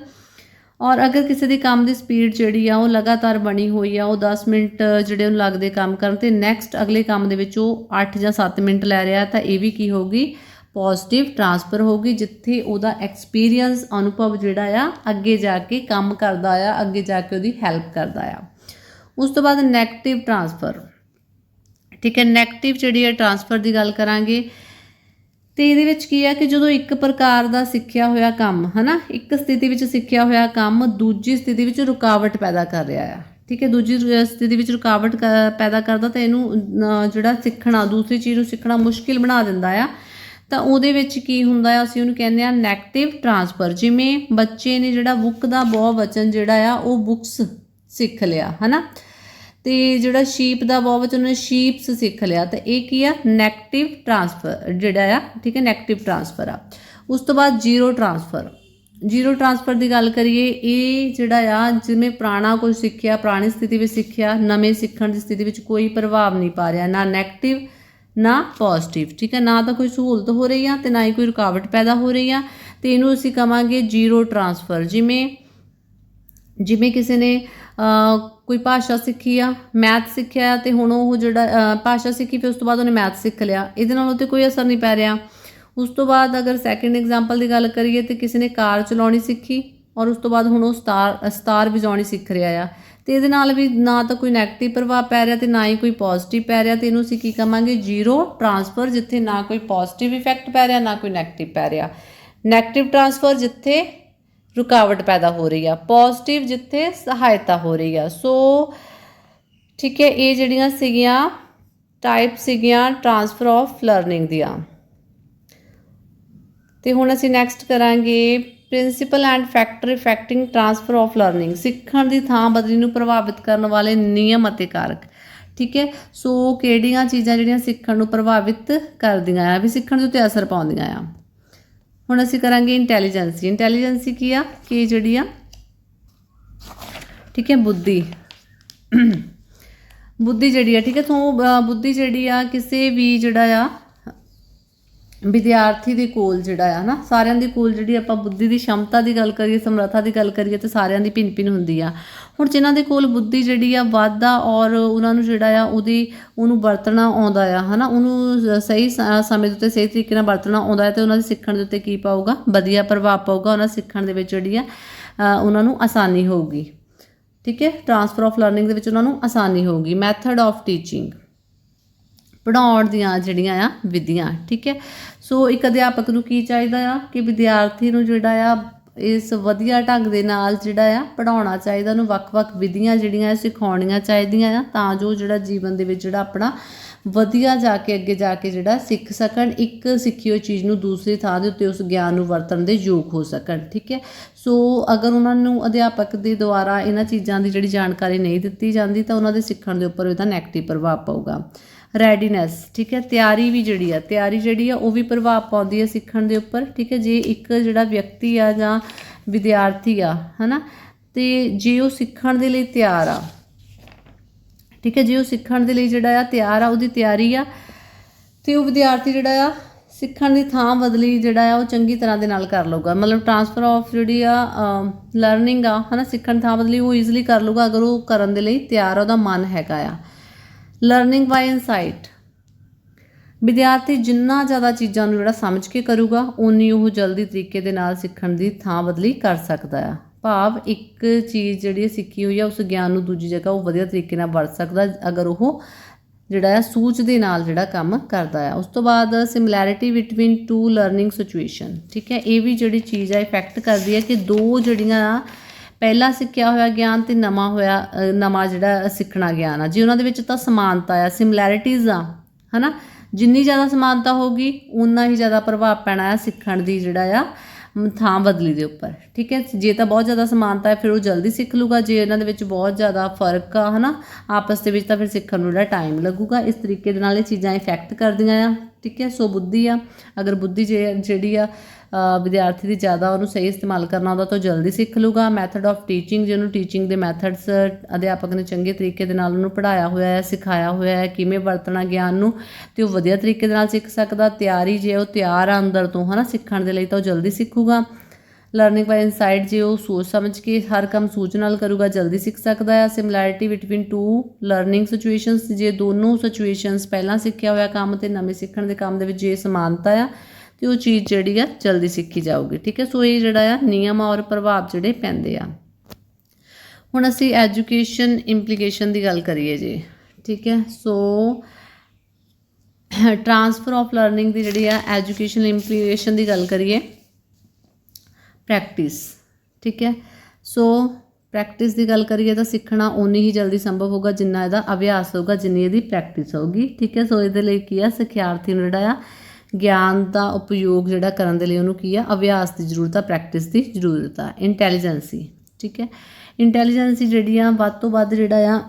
ਔਰ ਅਗਰ ਕਿਸੇ ਦੇ ਕੰਮ ਦੀ ਸਪੀਡ ਜਿਹੜੀ ਆ ਉਹ ਲਗਾਤਾਰ ਬਣੀ ਹੋਈ ਆ, ਉਹ 10 ਮਿੰਟ ਜਿਹੜੇ ਉਹਨੂੰ ਲੱਗਦੇ ਕੰਮ ਕਰਨ ਤੇ ਨੈਕਸਟ ਅਗਲੇ ਕੰਮ ਦੇ ਵਿੱਚ ਉਹ 8 ਜਾਂ 7 ਮਿੰਟ ਲੈ ਰਿਹਾ, ਤਾਂ ਇਹ ਵੀ ਕੀ ਹੋਊਗੀ? ਪੋਜ਼ਿਟਿਵ ਟ੍ਰਾਂਸਫਰ ਹੋਊਗੀ, ਜਿੱਥੇ ਉਹਦਾ ਐਕਸਪੀਰੀਅੰਸ ਅਨੁਭਵ ਜਿਹੜਾ ਆ, ਅੱਗੇ ਜਾ ਕੇ ਕੰਮ ਕਰਦਾ ਆ, ਅੱਗੇ ਜਾ ਕੇ ਉਹਦੀ ਹੈਲਪ ਕਰਦਾ ਆ। ਉਸ ਤੋਂ ਬਾਅਦ ਨੈਗੇਟਿਵ ਟ੍ਰਾਂਸਫਰ ਠੀਕ ਹੈ ਨੈਗੇਟਿਵ ਜਿਹੜੀ ਹੈ ਟ੍ਰਾਂਸਫਰ ਦੀ ਗੱਲ ਕਰਾਂਗੇ ਤੇ ਇਹਦੇ ਵਿੱਚ ਕੀ ਹੈ ਕਿ ਜਦੋਂ ਇੱਕ ਪ੍ਰਕਾਰ ਦਾ ਸਿੱਖਿਆ ਹੋਇਆ ਕੰਮ, ਹਨਾ, ਇੱਕ ਸਥਿਤੀ ਵਿੱਚ ਸਿੱਖਿਆ ਹੋਇਆ ਕੰਮ ਦੂਜੀ ਸਥਿਤੀ ਵਿੱਚ ਰੁਕਾਵਟ ਪੈਦਾ ਕਰ ਰਿਹਾ ਆ, ਠੀਕ ਹੈ, ਦੂਜੀ ਸਥਿਤੀ ਵਿੱਚ ਰੁਕਾਵਟ ਕ- ਪੈਦਾ ਕਰਦਾ ਤਾਂ ਇਹਨੂੰ ਜਿਹੜਾ ਸਿੱਖਣਾ, ਦੂਸਰੀ ਚੀਜ਼ ਨੂੰ ਸਿੱਖਣਾ ਮੁਸ਼ਕਿਲ ਬਣਾ ਦਿੰਦਾ ਆ। ਤਾਂ ਉਹਦੇ ਵਿੱਚ ਕੀ ਹੁੰਦਾ ਆ, ਅਸੀਂ ਉਹਨੂੰ ਕਹਿੰਦੇ ਆ ਨੈਗੇਟਿਵ ਟ੍ਰਾਂਸਫਰ ਜਿਵੇਂ ਬੱਚੇ ਨੇ ਜਿਹੜਾ ਬੁੱਕ ਦਾ ਬਹੁ ਵਚਨ ਜਿਹੜਾ ਆ, ਉਹ ਬੁੱਕਸ ਸਿੱਖ ਲਿਆ, ਹਨਾ। ਤੇ ਜਿਹੜਾ ਸ਼ੀਪ ਦਾ ਬਹੁਵਚਨ ਉਹਨੇ ਸ਼ੀਪਸ ਸਿੱਖ ਲਿਆ, ਤਾਂ ਇਹ ਕੀ ਆ? ਨੈਗੇਟਿਵ ਟ੍ਰਾਂਸਫਰ ਜਿਹੜਾ ਆ, ਠੀਕ ਹੈ ਨੈਗੇਟਿਵ ਟ੍ਰਾਂਸਫਰ ਆ। ਉਸ ਤੋਂ ਬਾਅਦ ਜ਼ੀਰੋ ਟ੍ਰਾਂਸਫਰ ਜ਼ੀਰੋ ਟ੍ਰਾਂਸਫਰ ਦੀ ਗੱਲ ਕਰੀਏ, ਇਹ ਜਿਹੜਾ ਆ, ਜਿਵੇਂ ਪੁਰਾਣਾ ਕੁਝ ਸਿੱਖਿਆ, ਪੁਰਾਣੀ ਸਥਿਤੀ ਵਿੱਚ ਸਿੱਖਿਆ, ਨਵੇਂ ਸਿੱਖਣ ਦੀ ਸਥਿਤੀ ਵਿੱਚ ਕੋਈ ਪ੍ਰਭਾਵ ਨਹੀਂ ਪਾ ਰਿਹਾ, ਨਾ ਨੈਗੇਟਿਵ ਨਾ ਪੋਜ਼ਿਟਿਵ ਠੀਕ ਹੈ, ਨਾ ਤਾਂ ਕੋਈ ਸਹੂਲਤ ਹੋ ਰਹੀ ਆ ਤੇ ਨਾ ਹੀ ਕੋਈ ਰੁਕਾਵਟ ਪੈਦਾ ਹੋ ਰਹੀ ਆ, ਤੇ ਇਹਨੂੰ ਅਸੀਂ ਕਵਾਂਗੇ ਜ਼ੀਰੋ ਟ੍ਰਾਂਸਫਰ ਜਿਵੇਂ ਜਿਵੇਂ ਕਿਸੇ ਨੇ ਕੋਈ ਭਾਸ਼ਾ ਸਿੱਖੀ ਆ, ਮੈਥ ਸਿੱਖਿਆ ਤੇ ਹੁਣ ਉਹ ਜਿਹੜਾ ਭਾਸ਼ਾ ਸਿੱਖੀ, ਫਿਰ ਉਸ ਤੋਂ ਬਾਅਦ ਉਹਨੇ ਮੈਥ ਸਿੱਖ ਲਿਆ। ਇਹਦੇ ਨਾਲ ਉਹਤੇ ਕੋਈ ਅਸਰ ਨਹੀਂ ਪੈ ਰਿਹਾ। ਉਸ ਤੋਂ ਬਾਅਦ ਅਗਰ ਸੈਕਿੰਡ ਐਗਜ਼ਾਮਪਲ ਦੀ ਗੱਲ ਕਰੀਏ ਤੇ ਕਿਸੇ ਨੇ ਕਾਰ ਚਲਾਉਣੀ ਸਿੱਖੀ ਔਰ ਉਸ ਤੋਂ ਬਾਅਦ ਹੁਣ ਉਹ ਸਟਾਰ ਸਟਾਰ ਵਜਾਉਣੀ ਸਿੱਖ ਰਿਹਾ ਆ। ਤੇ ਇਹਦੇ ਨਾਲ ਵੀ ਨਾ ਤਾਂ ਕੋਈ 네ਗੇਟਿਵ ਪ੍ਰਭਾਵ ਪੈ ਰਿਹਾ ਤੇ ਨਾ ਹੀ ਕੋਈ ਪੋਜ਼ਿਟਿਵ ਪੈ ਰਿਹਾ ਤੇ ਇਹਨੂੰ ਅਸੀਂ ਕੀ ਕਹਾਂਗੇ ਜ਼ੀਰੋ ਟਰਾਂਸਫਰ ਜਿੱਥੇ ਨਾ ਕੋਈ ਪੋਜ਼ਿਟਿਵ ਇਫੈਕਟ ਪੈ ਰਿਹਾ, ਨਾ ਕੋਈ 네ਗੇਟਿਵ ਪੈ ਰਿਹਾ। 네ਗੇਟਿਵ ਟਰਾਂਸਫਰ ਜਿੱਥੇ ਰੁਕਾਵਟ ਪੈਦਾ ਹੋ ਰਹੀ ਆ ਪੋਜ਼ਿਟਿਵ ਜਿੱਥੇ ਸਹਾਇਤਾ ਹੋ ਰਹੀ ਆ। ਸੋ ਠੀਕ ਹੈ, ਇਹ ਜਿਹੜੀਆਂ ਸੀਗੀਆਂ ਟਾਈਪ ਸੀਗੀਆਂ ਟ੍ਰਾਂਸਫਰ ਆਫ ਲਰਨਿੰਗ ਦੀਆਂ। ਤੇ ਹੁਣ ਅਸੀਂ ਨੈਕਸਟ ਕਰਾਂਗੇ principal and factor affecting transfer of learning ਸਿੱਖਣ ਦੀ ਥਾਂ ਬਦਲੀ ਨੂੰ ਪ੍ਰਭਾਵਿਤ ਕਰਨ ਵਾਲੇ ਨਿਯਮ ਅਤੇ ਕਾਰਕ। ਠੀਕ ਹੈ ਸੋ ਕਿਹੜੀਆਂ ਚੀਜ਼ਾਂ ਜਿਹੜੀਆਂ ਸਿੱਖਣ ਨੂੰ ਪ੍ਰਭਾਵਿਤ ਕਰਦੀਆਂ ਆ, ਵੀ ਸਿੱਖਣ ਦੇ ਉੱਤੇ ਅਸਰ ਪਾਉਂਦੀਆਂ ਆ। ਹੁਣ ਅਸੀਂ ਕਰਾਂਗੇ ਇੰਟੈਲੀਜੈਂਸੀ ਇੰਟੈਲੀਜੈਂਸੀ ਕੀ ਆ? ਕਿ ਜਿਹੜੀ ਆ? ਠੀਕ ਹੈ, ਬੁੱਧੀ। ਬੁੱਧੀ ਜਿਹੜੀ ਆ, ਠੀਕ ਹੈ ਤੋਂ ਬੁੱਧੀ ਜਿਹੜੀ ਆ, ਕਿਸੇ ਵੀ ਜਿਹੜਾ ਆ ਵਿਦਿਆਰਥੀ ਦੇ ਕੋਲ ਜਿਹੜਾ ਆ ਨਾ, ਸਾਰਿਆਂ ਦੇ ਕੋਲ ਜਿਹੜੀ ਆਪਾਂ ਬੁੱਧੀ ਦੀ ਸ਼ਮਤਾ ਦੀ ਗੱਲ ਕਰੀਏ, ਸਮਰੱਥਾ ਦੀ ਗੱਲ ਕਰੀਏ, ਤੇ ਸਾਰਿਆਂ ਦੀ ਭਿੰਨ ਭਿੰਨ ਹੁੰਦੀ ਆ। ਹੁਣ ਜਿਨ੍ਹਾਂ ਦੇ ਕੋਲ ਬੁੱਧੀ ਜਿਹੜੀ ਆ, ਵਾਧਾ ਔਰ ਉਹਨਾਂ ਨੂੰ ਜਿਹੜਾ ਆ, ਉਹਦੀ, ਉਹਨੂੰ ਵਰਤਣਾ ਆਉਂਦਾ ਆ, ਹਨਾ? ਉਹਨੂੰ ਸਹੀ ਸ- ਸਮੇਂ ਦੇ ਉੱਤੇ ਸਹੀ ਤਰੀਕੇ ਨਾਲ ਵਰਤਣਾ ਆਉਂਦਾ ਹੈ ਤੇ ਉਹਨਾਂ ਦੇ ਸਿੱਖਣ ਦੇ ਉੱਤੇ ਕੀ ਪਾਊਗਾ? ਵਧੀਆ ਪ੍ਰਭਾਵ ਪਾਊਗਾ, ਉਹਨਾਂ ਸਿੱਖਣ ਦੇ ਵਿੱਚ ਜਿਹੜੀ ਆ ਉਹਨਾਂ ਨੂੰ ਆਸਾਨੀ ਹੋਊਗੀ। ਠੀਕ ਹੈ? ਟ੍ਰਾਂਸਫਰ ਆਫ ਲਰਨਿੰਗ ਦੇ ਵਿੱਚ ਉਹਨਾਂ ਨੂੰ ਆਸਾਨੀ ਹੋਊਗੀ। ਮੈਥਡ ਆਫ ਟੀਚਿੰਗ ਪੜਾਉਣ ਦੀਆਂ ਜਿਹੜੀਆਂ ਆ ਵਿਧੀਆਂ, ਠੀਕ ਹੈ? ਸੋ ਇੱਕ ਅਧਿਆਪਕ ਨੂੰ ਕੀ ਚਾਹੀਦਾ ਆ? ਕਿ ਵਿਦਿਆਰਥੀ ਨੂੰ ਜਿਹੜਾ ਆ, ਇਸ ਵਧੀਆ ਢੰਗ ਦੇ ਨਾਲ ਜਿਹੜਾ ਆ ਪੜਾਉਣਾ ਚਾਹੀਦਾ, ਉਹਨੂੰ ਵੱਖ-ਵੱਖ ਵਿਧੀਆਂ ਜਿਹੜੀਆਂ ਆ ਸਿਖਾਉਣੀਆਂ ਚਾਹੀਦੀਆਂ ਆ, ਤਾਂ ਜੋ ਜਿਹੜਾ ਜੀਵਨ ਦੇ ਵਿੱਚ ਜਿਹੜਾ ਆਪਣਾ ਵਧੀਆ ਜਾ ਕੇ ਅੱਗੇ ਜਾ ਕੇ ਜਿਹੜਾ ਸਿੱਖ ਸਕਣ, ਇੱਕ ਸਿੱਖੀ ਹੋਈ ਚੀਜ਼ ਨੂੰ ਦੂਸਰੀ ਥਾਂ ਦੇ ਉੱਤੇ ਉਸ ਗਿਆਨ ਨੂੰ ਵਰਤਣ ਦੇ ਯੋਗ ਹੋ ਸਕਣ, ਠੀਕ ਹੈ? ਸੋ ਅਗਰ ਉਹਨਾਂ ਨੂੰ ਅਧਿਆਪਕ ਦੇ ਦੁਆਰਾ ਇਹਨਾਂ ਚੀਜ਼ਾਂ ਦੀ ਜਿਹੜੀ ਜਾਣਕਾਰੀ ਨਹੀਂ ਦਿੱਤੀ ਜਾਂਦੀ, ਤਾਂ ਉਹਨਾਂ ਦੇ ਸਿੱਖਣ ਦੇ ਉੱਪਰ ਇਹਦਾ ਨੈਗੇਟਿਵ ਪ੍ਰਭਾਵ ਪਊਗਾ। ਰੈਡੀਨੈਸ ਠੀਕ ਹੈ? ਤਿਆਰੀ ਵੀ ਜਿਹੜੀ ਆ, ਤਿਆਰੀ ਜਿਹੜੀ ਆ, ਉਹ ਵੀ ਪ੍ਰਭਾਵ ਪਾਉਂਦੀ ਹੈ ਸਿੱਖਣ ਦੇ ਉੱਪਰ, ਠੀਕ ਹੈ? ਜੇ ਇੱਕ ਜਿਹੜਾ ਵਿਅਕਤੀ ਆ ਜਾਂ ਵਿਦਿਆਰਥੀ ਆ, ਹਨਾ? ਤੇ ਜੇ ਉਹ ਸਿੱਖਣ ਦੇ ਲਈ ਤਿਆਰ ਆ, ਠੀਕ ਹੈ? ਜੇ ਉਹ ਸਿੱਖਣ ਦੇ ਲਈ ਜਿਹੜਾ ਆ, ਤਿਆਰ ਆ, ਉਹਦੀ ਤਿਆਰੀ ਆ, ਤੇ ਉਹ ਵਿਦਿਆਰਥੀ ਜਿਹੜਾ ਆ, ਸਿੱਖਣ ਦੀ ਥਾਂ ਬਦਲੀ ਜਿਹੜਾ ਆ, ਉਹ ਚੰਗੀ ਤਰ੍ਹਾਂ ਦੇ ਨਾਲ ਕਰ ਲਊਗਾ। ਮਤਲਬ ਟ੍ਰਾਂਸਫਰ ਆਫ ਜਿਹੜੀ ਆ ਲਰਨਿੰਗ ਆ, ਹਨਾ? ਸਿੱਖਣ ਦੀ ਥਾਂ ਬਦਲੀ, ਉਹ ਈਜ਼ੀਲੀ ਕਰ ਲਊਗਾ, ਅਗਰ ਉਹ ਕਰਨ ਦੇ ਲਈ ਤਿਆਰ ਆ, ਉਹਦਾ ਮਨ ਹੈਗਾ ਆ। ਲਰਨਿੰਗ ਬਾਈ ਇਨਸਾਈਟ ਵਿਦਿਆਰਥੀ ਜਿੰਨਾ ਜ਼ਿਆਦਾ ਚੀਜ਼ਾਂ ਨੂੰ ਜਿਹੜਾ ਸਮਝ ਕੇ ਕਰੂਗਾ ਉਨੀ ਉਹ ਜਲਦੀ ਤਰੀਕੇ ਦੇ ਨਾਲ ਸਿੱਖਣ ਦੀ ਥਾਂ ਬਦਲੀ ਕਰ ਸਕਦਾ ਆ। ਭਾਵ ਇੱਕ ਚੀਜ਼ ਜਿਹੜੀ ਸਿੱਖੀ ਹੋਈ ਆ, ਉਸ ਗਿਆਨ ਨੂੰ ਦੂਜੀ ਜਗ੍ਹਾ ਉਹ ਵਧੀਆ ਤਰੀਕੇ ਨਾਲ ਵਰਤ ਸਕਦਾ, ਅਗਰ ਉਹ ਜਿਹੜਾ ਆ, ਸੂਝ ਦੇ ਨਾਲ ਜਿਹੜਾ ਕੰਮ ਕਰਦਾ ਆ। ਉਸ ਤੋਂ ਬਾਅਦ similarity between two learning situation ਠੀਕ ਹੈ? ਇਹ ਵੀ ਜਿਹੜੀ ਚੀਜ਼ ਆ ਇਫੈਕਟ ਕਰਦੀ ਹੈ ਕਿ ਦੋ ਜਿਹੜੀਆਂ ਆ ਪਹਿਲਾਂ ਸਿੱਖਿਆ ਹੋਇਆ ਗਿਆਨ ਤੇ ਨਵਾਂ ਹੋਇਆ ਨਵਾਂ ਜਿਹੜਾ ਸਿੱਖਣਾ ਗਿਆਨ ਆ। ਜੀ ਉਹਨਾਂ ਦੇ ਵਿੱਚ ਤਾਂ ਸਮਾਨਤਾ ਆ ਸਿਮਿਲੈਰਿਟੀਜ਼ ਆ, ਹਨਾ? ਜਿੰਨੀ ਜ਼ਿਆਦਾ ਸਮਾਨਤਾ ਹੋਗੀ ਉਨਾ ਹੀ ਜ਼ਿਆਦਾ ਪ੍ਰਭਾਵ ਪੈਣਾ ਹੈ ਸਿੱਖਣ ਦੀ ਜਿਹੜਾ ਆ ਥਾਂ ਬਦਲੀ ਦੇ ਉੱਪਰ। ਠੀਕ ਹੈ? ਜੇ ਤਾਂ ਬਹੁਤ ਜ਼ਿਆਦਾ ਸਮਾਨਤਾ ਹੈ, ਫਿਰ ਉਹ ਜਲਦੀ ਸਿੱਖ ਲੂਗਾ। ਜੇ ਇਹਨਾਂ ਦੇ ਵਿੱਚ ਬਹੁਤ ਜ਼ਿਆਦਾ ਫ਼ਰਕ ਆ, ਹਨਾ? ਆਪਸ ਦੇ ਵਿੱਚ ਤਾਂ ਫਿਰ ਸਿੱਖਣ ਨੂੰ ਜਿਹੜਾ ਟਾਈਮ ਲੱਗੂਗਾ। ਇਸ ਤਰੀਕੇ ਦੇ ਨਾਲ ਇਹ ਚੀਜ਼ਾਂ ਇਫੈਕਟ ਕਰਦੀਆਂ ਆ। ਠੀਕ ਹੈ? ਸੋ ਬੁੱਧੀ ਆ। ਅਗਰ ਬੁੱਧੀ ਜੇ, ਜਿਹੜੀ ਆ ਵਿਦਿਆਰਥੀ ਦੀ ਜ਼ਿਆਦਾ ਉਹਨੂੰ ਸਹੀ ਇਸਤੇਮਾਲ ਕਰਨਾ ਆਉਂਦਾ ਤਾਂ ਉਹ ਜਲਦੀ ਸਿੱਖ ਲੂਗਾ। ਮੈਥਡ ਆਫ ਟੀਚਿੰਗ ਜਿਹਨੂੰ ਟੀਚਿੰਗ ਦੇ ਮੈਥਡਸ ਅਧਿਆਪਕ ਨੇ ਚੰਗੇ ਤਰੀਕੇ ਦੇ ਨਾਲ ਉਹਨੂੰ ਪੜਾਇਆ ਹੋਇਆ ਹੈ, ਸਿਖਾਇਆ ਹੋਇਆ ਹੈ, ਕਿਵੇਂ ਵਰਤਣਾ ਗਿਆਨ ਨੂੰ, ਤੇ ਉਹ ਵਧੀਆ ਤਰੀਕੇ ਦੇ ਨਾਲ ਸਿੱਖ ਸਕਦਾ। ਤਿਆਰੀ ਜੇ ਉਹ ਤਿਆਰ ਆ ਅੰਦਰ ਤੋਂ, ਹਨਾ, ਸਿੱਖਣ ਦੇ ਲਈ ਤਾਂ ਉਹ ਜਲਦੀ ਸਿੱਖੂਗਾ। ਲਰਨਿੰਗ ਬਾਈ ਇਨਸਾਈਟ ਜੇ ਉਹ ਸੋਚ ਸਮਝ ਕੇ ਹਰ ਕੰਮ ਸੂਚ ਨਾਲ ਕਰੂਗਾ, ਜਲਦੀ ਸਿੱਖ ਸਕਦਾ ਹੈ। Similarity between two learning situations ਜੇ ਦੋਨੋਂ ਸਿਚੁਏਸ਼ਨਸ ਪਹਿਲਾਂ ਸਿੱਖਿਆ ਹੋਇਆ ਕੰਮ ਤੇ ਨਵੇਂ ਸਿੱਖਣ ਦੇ ਕੰਮ ਦੇ ਵਿੱਚ ਜੇ ਸਮਾਨਤਾ ਆ ਤੇ ਉਹ ਚੀਜ਼ ਜਿਹੜੀ ਆ ਜਲਦੀ ਸਿੱਖੀ ਜਾਊਗੀ, ਠੀਕ ਹੈ? ਸੋ ਇਹ ਜਿਹੜਾ ਆ ਨਿਯਮ ਔਰ ਪ੍ਰਭਾਵ ਜਿਹੜੇ ਪੈਂਦੇ ਆ। ਹੁਣ ਅਸੀਂ ਐਜੂਕੇਸ਼ਨ ਇੰਪਲੀਕੇਸ਼ਨ ਦੀ ਗੱਲ ਕਰੀਏ ਜੀ, ਠੀਕ ਹੈ? ਸੋ ਟ੍ਰਾਂਸਫਰ ਆਫ ਲਰਨਿੰਗ ਦੀ ਜਿਹੜੀ ਆ ਐਜੂਕੇਸ਼ਨ ਇੰਪਲੀਕੇਸ਼ਨ ਦੀ ਗੱਲ ਕਰੀਏ, ਪ੍ਰੈਕਟਿਸ, ਠੀਕ ਹੈ? ਸੋ ਪ੍ਰੈਕਟਿਸ ਦੀ ਗੱਲ ਕਰੀਏ ਤਾਂ ਸਿੱਖਣਾ ਓਨੀ ਹੀ ਜਲਦੀ ਸੰਭਵ ਹੋਗਾ ਜਿੰਨਾ ਇਹਦਾ ਅਭਿਆਸ ਹੋਗਾ ਜਿੰਨੀ ਇਹਦੀ ਪ੍ਰੈਕਟਿਸ ਹੋਗੀ ਠੀਕ ਹੈ? ਸੋ ਇਹਦੇ ਲਈ ਕੀ ਆ? ਸਿੱਖਿਆਰਥੀ ਨੂੰ ਜਿਹੜਾ ਆ ਗਿਆਨ ਦਾ ਉਪਯੋਗ ਜਿਹੜਾ ਕਰਨ ਦੇ ਲਈ ਉਹਨੂੰ ਕੀ ਆ? ਅਭਿਆਸ ਦੀ ਜ਼ਰੂਰਤ ਆ ਪ੍ਰੈਕਟਿਸ ਦੀ ਜ਼ਰੂਰਤ ਆ। ਇੰਟੈਲੀਜੈਂਸੀ ਠੀਕ ਹੈ? ਇੰਟੈਲੀਜੈਂਸੀ ਜਿਹੜੀ ਆ, ਵੱਧ ਤੋਂ ਵੱਧ ਜਿਹੜਾ ਆ,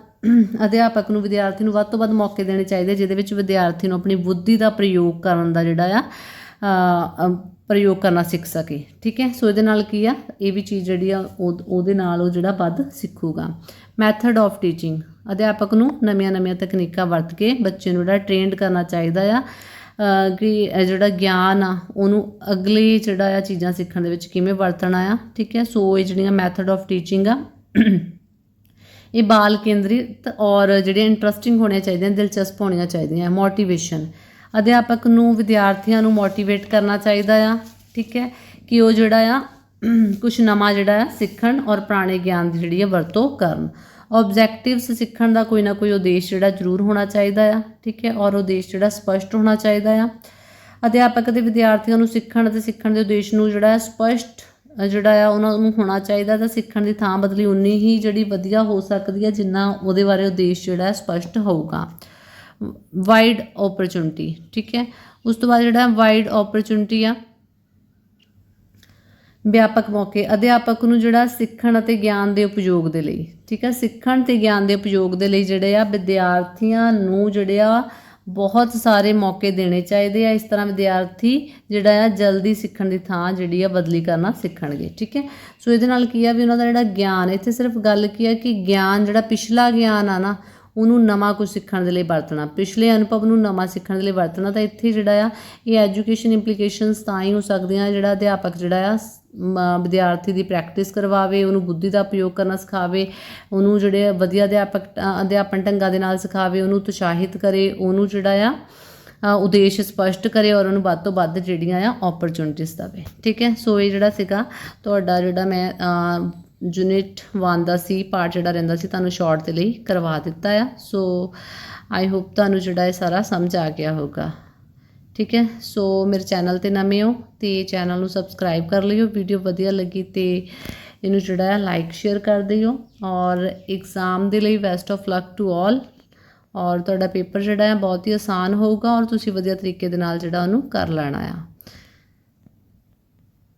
ਅਧਿਆਪਕ ਨੂੰ, ਵਿਦਿਆਰਥੀ ਨੂੰ ਵੱਧ ਤੋਂ ਵੱਧ ਮੌਕੇ ਦੇਣੇ ਚਾਹੀਦੇ ਜਿਹਦੇ ਵਿੱਚ ਵਿਦਿਆਰਥੀ ਨੂੰ ਆਪਣੀ ਬੁੱਧੀ ਦਾ ਪ੍ਰਯੋਗ ਕਰਨ ਦਾ ਜਿਹੜਾ ਆ ਪ੍ਰਯੋਗ ਕਰਨਾ ਸਿੱਖ ਸਕੇ, ਠੀਕ ਹੈ? ਸੋ ਇਹਦੇ ਨਾਲ ਕੀ ਆ? ਇਹ ਵੀ ਚੀਜ਼ ਜਿਹੜੀ ਆ, ਉਹ- ਉਹਦੇ ਨਾਲ ਉਹ ਜਿਹੜਾ ਵੱਧ ਸਿੱਖੂਗਾ। ਮੈਥਡ ਆਫ ਟੀਚਿੰਗ ਅਧਿਆਪਕ ਨੂੰ ਨਵੀਆਂ-ਨਵੀਆਂ ਤਕਨੀਕਾਂ ਵਰਤ ਕੇ ਬੱਚੇ ਨੂੰ ਜਿਹੜਾ ਟ੍ਰੇਨਡ ਕਰਨਾ ਚਾਹੀਦਾ ਆ ਕਿ ਜਿਹੜਾ ਗਿਆਨ ਆ, ਉਹਨੂੰ ਅਗਲੇ ਜਿਹੜਾ ਆ ਚੀਜ਼ਾਂ ਸਿੱਖਣ ਦੇ ਵਿੱਚ ਕਿਵੇਂ ਵਰਤਣਾ ਆ, ਠੀਕ ਹੈ? ਸੋ ਇਹ ਜਿਹੜੀਆਂ ਮੈਥਡ ਆਫ ਟੀਚਿੰਗ ਆ, ਇਹ ਬਾਲ ਕੇਂਦਰਿਤ ਔਰ ਜਿਹੜੀਆਂ ਇੰਟਰਸਟਿੰਗ ਹੋਣੀਆਂ ਚਾਹੀਦੀਆਂ ਦਿਲਚਸਪ ਹੋਣੀਆਂ ਚਾਹੀਦੀਆਂ ਮੋਟੀਵੇਸ਼ਨ ਅਧਿਆਪਕ ਨੂੰ, ਵਿਦਿਆਰਥੀਆਂ ਨੂੰ ਮੋਟੀਵੇਟ ਕਰਨਾ ਚਾਹੀਦਾ ਆ, ਠੀਕ ਹੈ? ਕਿ ਉਹ ਜਿਹੜਾ ਆ ਕੁਝ ਨਵਾਂ ਜਿਹੜਾ ਆ ਸਿੱਖਣ ਔਰ ਪੁਰਾਣੇ ਗਿਆਨ ਦੀ ਜਿਹੜੀ ਆ ਵਰਤੋਂ ਕਰਨ। ਆਬਜੈਕਟਿਵਸ ਸਿੱਖਣ ਦਾ ਕੋਈ ਨਾ ਕੋਈ ਉਦੇਸ਼ ਜਿਹੜਾ ਜ਼ਰੂਰ ਹੋਣਾ ਚਾਹੀਦਾ ਆ, ਠੀਕ ਹੈ, ਔਰ ਉਦੇਸ਼ ਜਿਹੜਾ ਸਪਸ਼ਟ ਹੋਣਾ ਚਾਹੀਦਾ ਆ। ਅਧਿਆਪਕ ਦੇ ਵਿਦਿਆਰਥੀਆਂ ਨੂੰ ਸਿੱਖਣ ਅਤੇ ਸਿੱਖਣ ਦੇ ਉਦੇਸ਼ ਨੂੰ ਜਿਹੜਾ ਹੈ ਸਪਸ਼ਟ ਜਿਹੜਾ ਆ ਉਹਨਾਂ ਨੂੰ ਹੋਣਾ ਚਾਹੀਦਾ, ਤਾਂ ਸਿੱਖਣ ਦੀ ਥਾਂ ਬਦਲੀ ਉਨੀ ਹੀ ਜਿਹੜੀ ਵਧੀਆ ਹੋ ਸਕਦੀ ਹੈ ਜਿੰਨਾ ਉਹਦੇ ਬਾਰੇ ਉਦੇਸ਼ ਜਿਹੜਾ ਹੈ ਸਪਸ਼ਟ ਹੋਊਗਾ। ਵਾਈਡ ਓਪਰਚੁਨਿਟੀ ਠੀਕ ਹੈ। ਉਸ ਤੋਂ ਬਾਅਦ ਜਿਹੜਾ ਵਾਈਡ ਓਪਰਚੁਨਿਟੀ ਆ ਵਿਆਪਕ ਮੌਕੇ, ਅਧਿਆਪਕ ਨੂੰ ਜਿਹੜਾ ਸਿੱਖਣ ਅਤੇ ਗਿਆਨ ਦੇ ਉਪਯੋਗ ਦੇ ਲਈ, ਠੀਕ ਹੈ, ਸਿੱਖਣ ਤੇ ਗਿਆਨ ਦੇ ਉਪਯੋਗ ਦੇ ਲਈ ਜਿਹੜੇ ਆ ਵਿਦਿਆਰਥੀਆਂ ਨੂੰ ਜਿਹੜੇ ਆ ਬਹੁਤ ਸਾਰੇ ਮੌਕੇ ਦੇਣੇ ਚਾਹੀਦੇ ਆ, ਇਸ ਤਰ੍ਹਾਂ ਵਿਦਿਆਰਥੀ ਜਿਹੜਾ ਆ ਜਲਦੀ ਸਿੱਖਣ ਦੀ ਥਾਂ ਜਿਹੜੀ ਆ ਬਦਲੀ ਕਰਨਾ ਸਿੱਖਣਗੇ, ਠੀਕ ਹੈ। ਸੋ ਇਹਦੇ ਨਾਲ ਕੀ ਆ ਵੀ ਉਹਨਾਂ ਦਾ ਜਿਹੜਾ ਗਿਆਨ, ਇੱਥੇ ਸਿਰਫ ਗੱਲ ਕੀ ਆ ਕਿ ਗਿਆਨ ਜਿਹੜਾ ਪਿਛਲਾ ਗਿਆਨ ਆ ਨਾ ਉਹਨੂੰ ਨਵਾਂ ਕੁਝ ਸਿੱਖਣ ਦੇ ਲਈ ਵਰਤਣਾ। ਪਿਛਲੇ ਅਨੁਭਵ ਨੂੰ ਨਵਾਂ ਸਿੱਖਣ ਦੇ ਲਈ ਵਰਤਣਾ ਤਾਂ ਇੱਥੇ ਜਿਹੜਾ ਆ ਇਹ ਐਜੂਕੇਸ਼ਨ ਇੰਪਲੀਕੇਸ਼ਨਸ ਤਾਂ ਹੀ ਹੋ ਸਕਦੀਆਂ ਜਿਹੜਾ ਅਧਿਆਪਕ ਜਿਹੜਾ ਆ ਵਿਦਿਆਰਥੀ ਦੀ ਪ੍ਰੈਕਟਿਸ ਕਰਵਾਵੇ ਉਹਨੂੰ ਬੁੱਧੀ ਦਾ ਉਪਯੋਗ ਕਰਨਾ ਸਿਖਾਵੇ ਉਹਨੂੰ ਜਿਹੜੇ ਵਧੀਆ ਅਧਿਆਪਕ ਅ, ਅਧਿਆਪਨ ਢੰਗਾਂ ਦੇ ਨਾਲ ਸਿਖਾਵੇ ਉਹਨੂੰ ਉਤਸ਼ਾਹਿਤ ਕਰੇ ਉਹਨੂੰ ਜਿਹੜਾ ਆ ਉਦੇਸ਼ ਸਪਸ਼ਟ ਕਰੇ ਔਰ ਉਹਨੂੰ ਵੱਧ ਤੋਂ ਵੱਧ ਜਿਹੜੀਆਂ ਆ ਓਪਰਚੁਨਿਟੀਜ਼ ਦੇਵੇ। ਠੀਕ ਹੈ? ਸੋ ਇਹ ਜਿਹੜਾ ਸੀਗਾ ਤੁਹਾਡਾ ਜਿਹੜਾ ਮੈਂ ਯੂਨਿਟ 1 ਦਾ ਸੀ ਪਾਰਟ ਜਿਹੜਾ ਰਹਿੰਦਾ ਸੀ ਤੁਹਾਨੂੰ ਸ਼ਾਰਟ ਦੇ ਲਈ ਕਰਵਾ ਦਿੱਤਾ ਆ। ਸੋ ਆਈ ਹੋਪ ਤੁਹਾਨੂੰ ਜਿਹੜਾ ਇਹ ਸਾਰਾ ਸਮਝ ਆ ਗਿਆ ਹੋਗਾ ਠੀਕ ਹੈ? ਸੋ ਮੇਰੇ ਚੈਨਲ ਤੇ ਨਵੇਂ ਹੋ ਤੇ ਚੈਨਲ ਨੂੰ ਸਬਸਕ੍ਰਾਈਬ ਕਰ ਲਿਓ। ਵੀਡੀਓ ਵਧੀਆ ਲੱਗੀ ਤੇ ਇਹਨੂੰ ਜਿਹੜਾ ਹੈ ਲਾਈਕ ਸ਼ੇਅਰ ਕਰ ਦਿਓ। ਔਰ ਐਗਜ਼ਾਮ ਦੇ ਲਈ best of luck to all ਔਰ ਤੁਹਾਡਾ ਪੇਪਰ ਜਿਹੜਾ ਹੈ ਬਹੁਤ ਹੀ ਆਸਾਨ ਹੋਊਗਾ ਔਰ ਤੁਸੀਂ ਵਧੀਆ ਤਰੀਕੇ ਦੇ ਨਾਲ ਜਿਹੜਾ ਉਹਨੂੰ ਕਰ ਲੈਣਾ ਆ।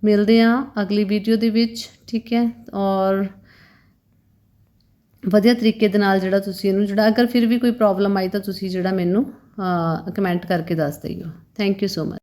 ਮਿਲਦੇ ਆ ਅਗਲੀ ਵੀਡੀਓ ਦੇ ਵਿੱਚ। ਠੀਕ ਹੈ ਔਰ ਵਧੀਆ ਤਰੀਕੇ ਦੇ ਨਾਲ ਜਿਹੜਾ ਤੁਸੀਂ ਇਹਨੂੰ ਜਿਹੜਾ ਅਗਰ ਫਿਰ ਵੀ ਕੋਈ ਪ੍ਰੋਬਲਮ ਆਈ ਤਾਂ ਤੁਸੀਂ ਜਿਹੜਾ ਮੈਨੂੰ ਕਮੈਂਟ ਕਰਕੇ ਦੱਸ ਦਿਓ। Thank you so much